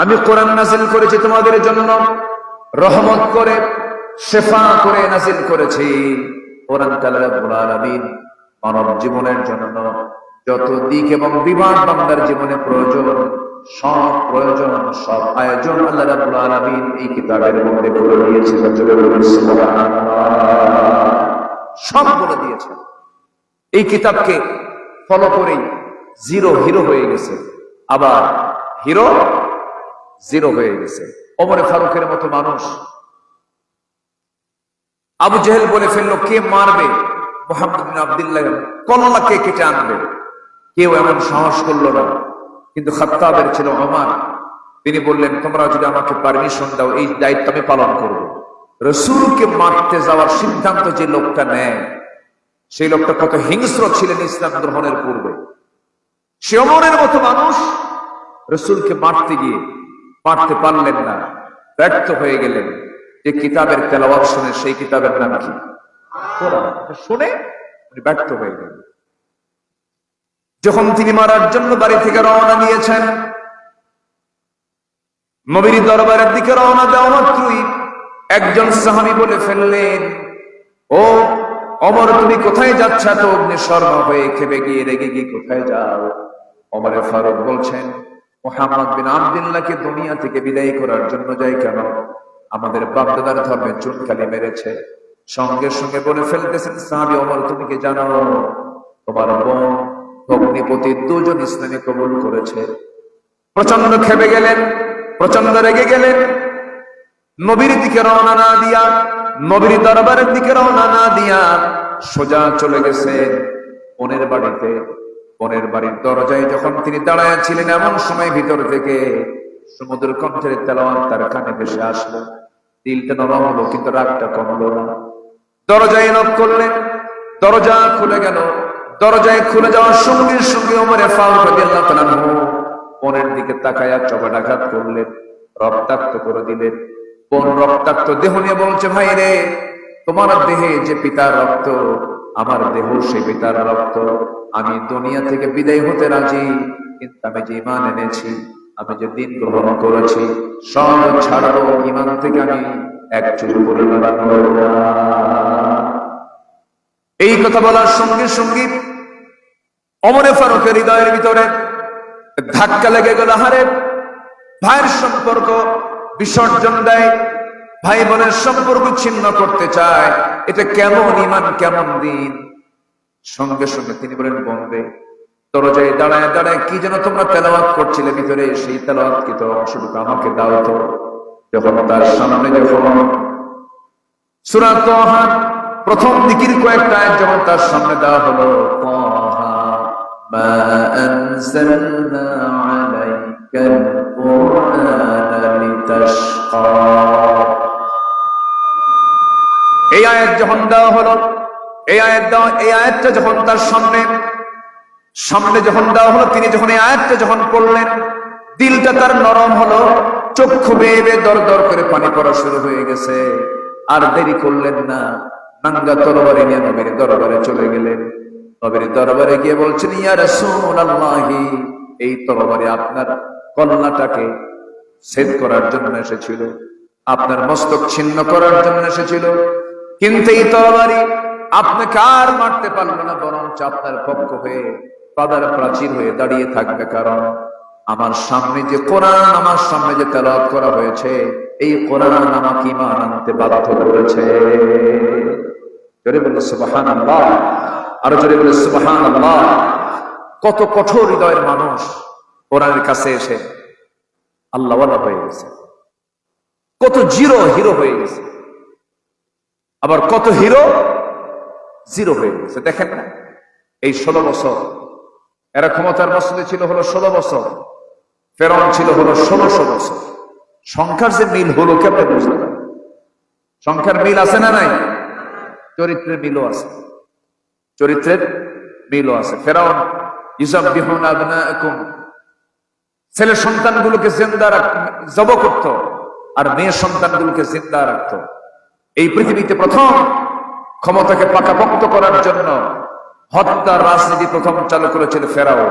আমি কোরআন নাজিল করেছি তোমাদের জন্য। রহমত করে, শেফা করে নাজিল করেছি। কোরআন আলামিন মানব জীবনের জন্য যত দিক এবং বিভাগ বান্দার জীবনে প্রয়োজন, সব প্রয়োজন, সব আয়োজন আল্লাহ রাব্বুল আলামিন এই কিতাবের মধ্যে বলে দিয়েছে সব বলে দিয়েছেন। এই কিতাবকে ফলো করেই জিরো হিরো হয়ে গেছে। আবার হিরো জিরো হয়ে গেছে। ওমরে ফারুকের মতো মানুষ। আবু জেহেল বলে ফেলল, কে মারবে? মোহাম্মদ আবদুল্লাহ কল্লাকে কেটে আনবে? কেউ এমন সাহস করল না। কিন্তু খাত্তাবের ছিল আমার তিনি বললেন, তোমরা যদি আমাকে পারমিশন দাও, এই দায়িত্ব আমি পালন করব। রসুলকে মারতে যাওয়ার সিদ্ধান্ত যে লোকটা নেয়, সেই লোকটা কত হিংস্র ছিলেন ইসলাম গ্রহণের পূর্বে। সে অমরের মতো মানুষ, রসুলকে মারতে গিয়ে মারতে পারলেন না, ব্যর্থ হয়ে গেলেন। যে কিতাবের তেলাওয়াত শুনে সেই কিতাবের নাম কি? শুনে উনি ব্যর্থ হয়ে গেলেন। যখন তিনি মারার জন্য বাড়ি থেকে রওনা নিয়েছেন নবীর দরবারের দিকে রওনা দেওয়া মাত্রই একজন সাহাবি বলে ফেললেন, ও অমর, তুমি কোথায় যাচ্ছ? তো অগ্নি শর্মা হয়ে খেপে গিয়ে রেগে গিয়ে, কোথায় যাও? অমরে ফারুক বলছেন মোহাম্মদ বিন আবদুল্লাহকে দুনিয়া থেকে বিদায় করার জন্য যাই কেন? আমাদের বাপদাদার ধর্মে চুনকালি মেরেছে। সঙ্গে সঙ্গে বলে ফেলতেছেন, সাহাবি অমর তুমি কি জানো? তোমার বোন অগ্নিপতি দুজন ইসলামী কবুল করেছে। প্রচণ্ড খেপে গেলেন প্রচণ্ড রেগে গেলেন। নবীর দিকে রওনা না দিয়া, নবীর দরবারের দিকে রওনা না দিয়া সোজা চলে গেছে বোনের বাড়িতে বোনের বাড়ির দরজায় যখন তিনি দাঁড়ায় ছিলেন এমন সময় ভিতর থেকে সমুদ্র কণ্ঠের তেলাওয়াত তার কানে ভেসে আসলো। দিলটা নরম হলো, কিন্তু রাগটা কমলো না। দরজায় নক করলেন, দরজা খুলে গেল। দরজায় খুলে যাওয়ার সঙ্গে সঙ্গে ওমরে ফারুক রাদিয়াল্লাহু তাআলা দিকে তাকায়া চবাটাঘাত করলেন রক্তাক্ত করে দিলেন। বোন রক্তাক্ত দেহ নিয়ে বলছে, ভাই রে, তোমার দেহে যে পিতার রক্ত, আমার দেহ সে পিতার রক্ত। আমি দুনিয়া থেকে বিদায় হতে রাজি, কিন্তু আমি যে ইমান এনেছি, আমি যে দিন গ্রহণ করেছি, সব ছাড়াবো ইমান থেকে আমি এক চুল পরিমাণ এই কথা বলার সঙ্গে সঙ্গে অমরে ফারুকের হৃদয়ের ভিতরে ধাক্কা লেগে গেল, হারে ভাইয়ের সম্পর্ক বিসর্জন দেয়, ভাই বোনের সম্পর্ক ছিন্ন করতে চায়, এটা কেমন ইমান, কেমন দিন? সঙ্গে সঙ্গে তিনি বলেন, বন্ধে, দরজায় দাঁড়ায় দাঁড়ায় কি যেন তোমরা তেলাওয়াত করছিলে ভিতরে? সেই তেলাওয়াত কি তো অংশটুকু আমাকে দাও তো। যখন তার সামনে যখন সুরা তোহা প্রথম দিকের কয়েকটা যখন তার সামনে দেওয়া হলো এই আয়াত যখন দেওয়া হলো এই আয়াত দেওয়া, এই আয়াতটা যখন তার সামনে সামনে যখন দেওয়া হলো, তিনি যখন এই আয়াতটা যখন পড়লেন, দিলটা তার নরম হলো, চক্ষু বেয়ে বেয়ে দর দর করে পানি পড়া শুরু হয়ে গেছে। আর দেরি করলেন না। নাঙ্গা তরবারি নিয়ে নবীর দরবারে চলে গেলেন। নবীর দরবারে গিয়ে বলছেন, ইয়া রাসূলুল্লাহি এই তরবারি আপনার কল্লাটাকে ছেদ করার জন্য এসেছিল। আপনার মস্তক ছিন্ন করার জন্য এসেছিল। কিন্তু এই তরবারি আপনাকে আর মারতে পারল না? বরঞ্চ আপনার পক্ষ হয়ে, পাদার প্রাচীর হয়ে দাঁড়িয়ে থাকবে। কারণ আমার সামনে যে কোরআন, আমার সামনে যে তেলাওয়াত করা হয়েছে, এই কোরআন আমাকে ইমান আনতে বাধ্য করেছে। আরও জোরে সুবাহান আল্লাহ কত কঠোর হৃদয়ের মানুষ কোরআনের কাছে এসে আল্লাহওয়ালা হয়ে গেছে। কত জিরো হিরো হয়ে গেছে। আবার কত হিরো? জিরো হয়ে গেছে। দেখেন না, এই ষোলো বছর। এরা ক্ষমতার মসজিদে ছিল হলো ষোলো বছর ফেরন ছিল হলো ষোলোশো বছর। সংখ্যার যে মিল হলো কেমন বুঝতে পারেন সংখ্যার মিল আছে না নাই? চরিত্রের মিলও আছে। চরিত্রের মিলও আছে। ফেরাউন ইসব বিহন আবনাকুম ছেলে সন্তানগুলোকে জিন্দা রাখ, জব করত, আর মেয়ে সন্তানগুলোকে জিন্দা রাখত। এই পৃথিবীতে প্রথম ক্ষমতাকে পাকাপোক্ত করার জন্য হত্যার রাজনীতি প্রথম চালু করেছিল ফেরাও।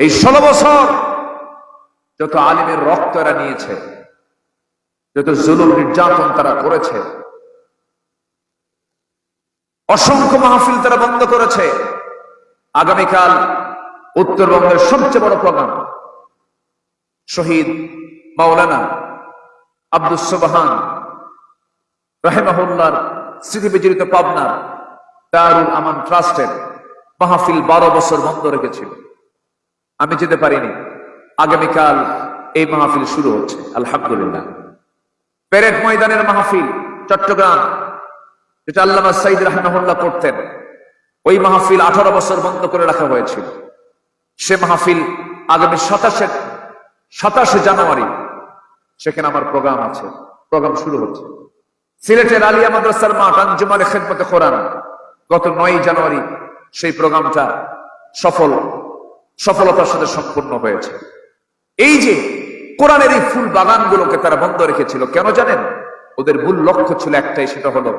এই ষোলো বছর যত আলিমের রক্ত এরা নিয়েছে, যত জুলুম নির্যাতন তারা করেছে, অসংখ্য মাহফিল তারা বন্ধ করেছে, আগামীকাল উত্তরবঙ্গের সবচেয়ে বড় প্রোগ্রাম, শহীদ মাওলানা আব্দুল সুবহান রাহেমাহুল্লার স্মৃতি বিজড়িত পাবনার দারুল আমান ট্রাস্টের মাহফিল বারো বছর বন্ধ রেখেছিল। আমি যেতে পারিনি। আগামীকাল এই মাহফিল শুরু হচ্ছে, আলহামদুলিল্লাহ। পেরেড ময়দানের মাহফিল চট্টগ্রাম, যেটা আল্লামা সাইদ রাহমাহুল্লাহ করতেন, ওই মাহফিল আঠারো বছর বন্ধ করে রাখা হয়েছিল। সে মাহফিল আগামী সাতাশে সাতাশে জানুয়ারি, সেখানে আমার প্রোগ্রাম আছে। প্রোগ্রাম শুরু হচ্ছে। সিলেটের আলিয়া মাদ্রাসার মাঠ আঞ্জুমানে খেদমতে কোরআন। গত নয় জানুয়ারি সেই প্রোগ্রামটা সফল, সফলতার সাথে সম্পূর্ণ হয়েছে। এই যে কোরআনের এই ফুল বাগানগুলোকে তারা বন্ধ রেখেছিল, কেন জানেন? ওদের মূল লক্ষ্য ছিল একটাই, সেটা হলো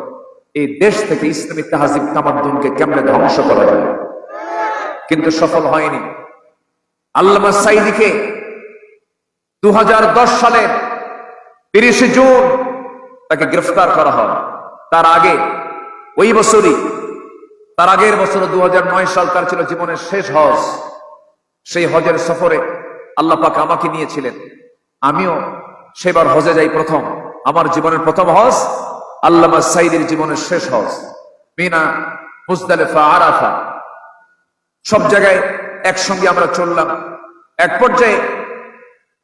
এই দেশ থেকে ইসলামিক তাহাজিব তামাদ্দুনকে কেমনে ধ্বংস করা যায়। কিন্তু সফল হয়নি। আল্লামা সাইদিকে দু সালের তিরিশে জুন তাকে গ্রেফতার করা হয়। তার আগে, ওই বছরই, তার আগের বছর দুহাজার নয় সাল তার ছিল জীবনের শেষ হজ। সেই হজের সফরে আল্লাহ পাক আমাকে নিয়েছিলেন। আমিও সেবার হজে যাই প্রথম। আমার জীবনের প্রথম হজ আল্লামা সাইদের জীবনের শেষ হজ। মিনা, মুজদালেফা, আরাফা। সব জায়গায় একসঙ্গে আমরা চললাম। এক পর্যায়ে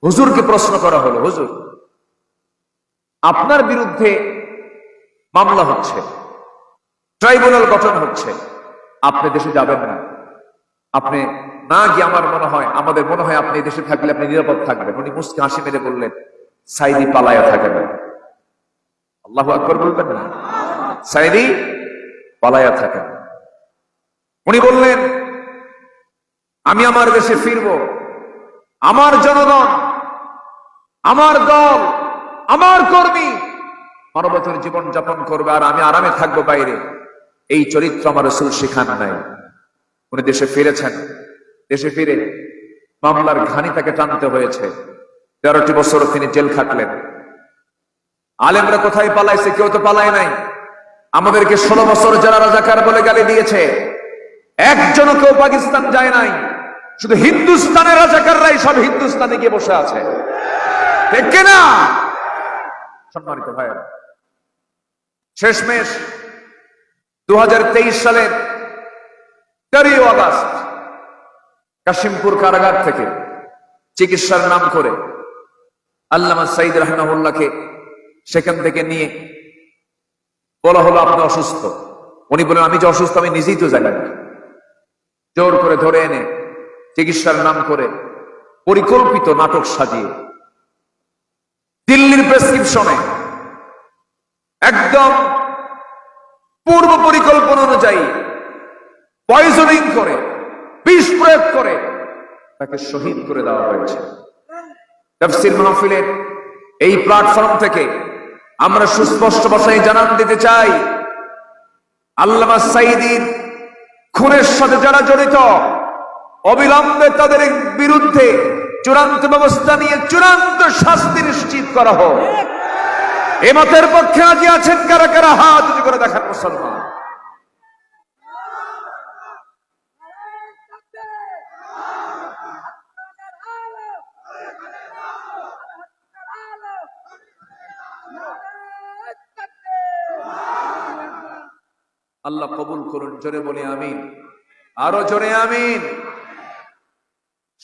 হুজুরকে প্রশ্ন করা হলো, হুজুর আপনার বিরুদ্ধে মামলা হচ্ছে, ট্রাইব্যুনাল গঠন হচ্ছে, আপনি দেশে যাবেন না। আপনি না গিয়ে আমার মনে হয়, আমাদের মনে হয় আপনি দেশে থাকলে আপনি নিরাপদ থাকবেন। উনি মুসকে হাসি মেরে বললেন, সাইদি পালায়া থাকেন। আল্লাহ আকবর বলবেন না? সাইদি পালায়া থাকেন। উনি বললেন, আমি আমার দেশে ফিরব। আমার জনগণ, আমার দল আমার কর্মী মানবতার জীবন যাপন করবে আর আমি আরামে থাকব বাইরে। এই চরিত্র আমার রসুল শেখান নাই। উনি দেশে ফিরেছেন। দেশে ফিরে মামলার ঘানি তাকে টানতে হয়েছে। তেরোটি বছর তিনি জেল খাটলেন। আলেমরা কোথায় পালাইছে কেউ তো পালায় নাই। আমাদেরকে ষোলো বছর যারা রাজাকার বলে গালি দিয়েছে, একজনও কেউ পাকিস্তান যায় নাই। শুধু হিন্দুস্তানের রাজাকাররাই সব হিন্দুস্তানে গিয়ে বসে আছে। কিনা? সম্মানিত ভাইয়েরা, শেষমেশ দু সালের তেরোই আগস্ট কাশিমপুর কারাগার থেকে চিকিৎসার নাম করে আল্লামা সাইদ রহমাউল্লাহকে সেখান থেকে নিয়ে বলা হলো, আপনি অসুস্থ। উনি বলেন আমি যে অসুস্থ, আমি নিজেই তো জানি না। জোর করে ধরে এনে চিকিৎসার নাম করে পরিকল্পিত নাটক সাজিয়ে দিল্লির প্রেসক্রিপশনে একদম পূর্ব পরিকল্পনা অনুযায়ী পয়জনিং করে, বিষ প্রয়োগ করে, তাকে শহীদ করে দেওয়া হয়েছে। তফসিল মাহফিলের এই প্ল্যাটফর্ম থেকে আমরা সুস্পষ্ট ভাষায় জানান দিতে চাই, আল্লামা সাইদিন খুনের সাথে যারা জড়িত, অবিলম্বে তাদের বিরুদ্ধে চূড়ান্ত ব্যবস্থা নিয়ে চূড়ান্ত শাস্তি নিশ্চিত করা হোক। এ মতের পক্ষে আজি আছেন কারা কারা? হাত করে দেখান মুসলমান। আল্লাহ কবুল করুন, জোরে বলে আমিন। আরও জোরে আমিন।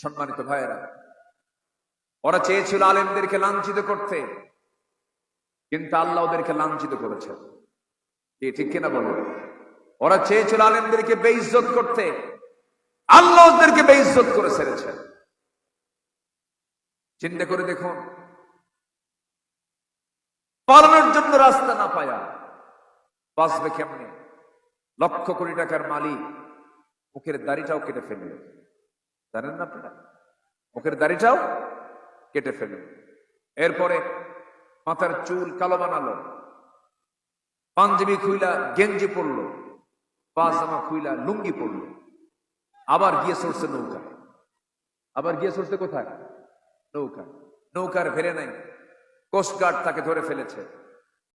সম্মানিত ভাইয়েরা ওরা চেয়েছিল আলেমদেরকে লাঞ্ছিত করতে, কিন্তু আল্লাহ ওদেরকে লাঞ্ছিত করেছে। কি ঠিক কিনা বলো? ওরা চেয়েছিল আলেমদেরকে বেইজ্জত করতে, আল্লাহ ওদেরকে বেইজ্জত করে ছেড়েছে। চিন্তা করে দেখুন পালানোর জন্য রাস্তা না পায়া বাঁচবে কেমনে? লক্ষ কোটি টাকার মালিক মুখের দাড়িটাও কেটে ফেলবে জানেন না আপনারা? মুখের দাড়িটাও কেটে ফেলল এরপরে মাথার চুল কালো বানালো। পাঞ্জাবি খুইলা গেঞ্জি পরলো। পাজামা খুইলা লুঙ্গি পরলো। আবার গিয়ে সরছে নৌকা। আবার গিয়ে সরছে কোথায়? নৌকা। নৌকার ভেরে নাই। কোস্টগার্ড তাকে ধরে ফেলেছে।